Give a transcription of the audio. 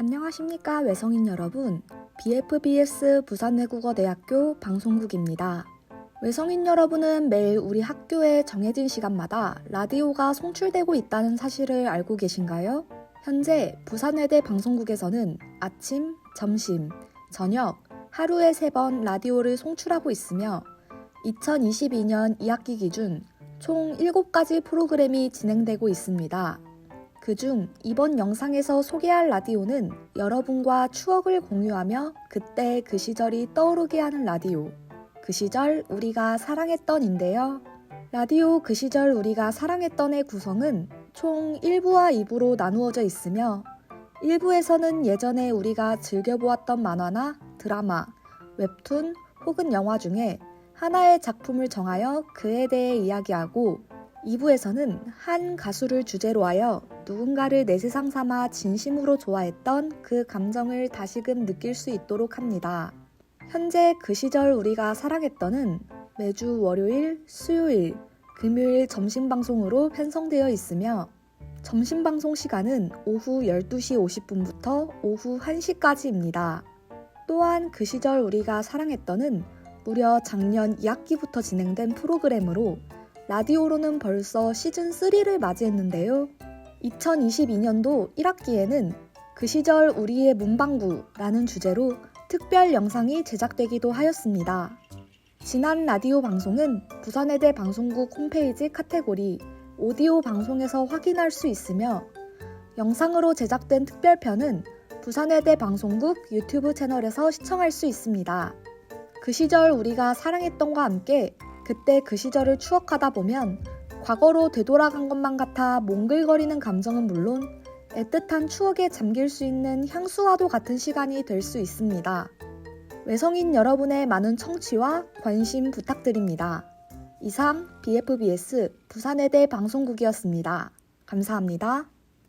안녕하십니까 외성인 여러분. BFBS 부산외국어대학교 방송국입니다. 외성인 여러분은 매일 우리 학교에 정해진 시간마다 라디오가 송출되고 있다는 사실을 알고 계신가요? 현재 부산외대 방송국에서는 아침, 점심, 저녁 하루에 3번 라디오를 송출하고 있으며 2022년 2학기 기준 총 7가지 프로그램이 진행되고 있습니다. 그중 이번 영상에서 소개할 라디오는 여러분과 추억을 공유하며 그때 그 시절이 떠오르게 하는 라디오. 그 시절 우리가 사랑했던인데요. 라디오 그 시절 우리가 사랑했던의 구성은 총 1부와 2부로 나누어져 있으며 1부에서는 예전에 우리가 즐겨보았던 만화나 드라마, 웹툰 혹은 영화 중에 하나의 작품을 정하여 그에 대해 이야기하고 2부에서는 한 가수를 주제로 하여 누군가를 내 세상 삼아 진심으로 좋아했던 그 감정을 다시금 느낄 수 있도록 합니다. 현재 그 시절 우리가 사랑했던은 매주 월요일, 수요일, 금요일 점심 방송으로 편성되어 있으며 점심 방송 시간은 오후 12시 50분부터 오후 1시까지입니다. 또한 그 시절 우리가 사랑했던은 무려 작년 2학기부터 진행된 프로그램으로 라디오로는 벌써 시즌 3를 맞이했는데요. 2022년도 1학기에는 그 시절 우리의 문방구라는 주제로 특별 영상이 제작되기도 하였습니다. 지난 라디오 방송은 부산외대 방송국 홈페이지 카테고리 오디오 방송에서 확인할 수 있으며 영상으로 제작된 특별편은 부산외대 방송국 유튜브 채널에서 시청할 수 있습니다. 그 시절 우리가 사랑했던과 함께 그때 그 시절을 추억하다 보면 과거로 되돌아간 것만 같아 몽글거리는 감정은 물론 애틋한 추억에 잠길 수 있는 향수와도 같은 시간이 될 수 있습니다. 외성인 여러분의 많은 청취와 관심 부탁드립니다. 이상 BFBS 부산외대 방송국이었습니다. 감사합니다.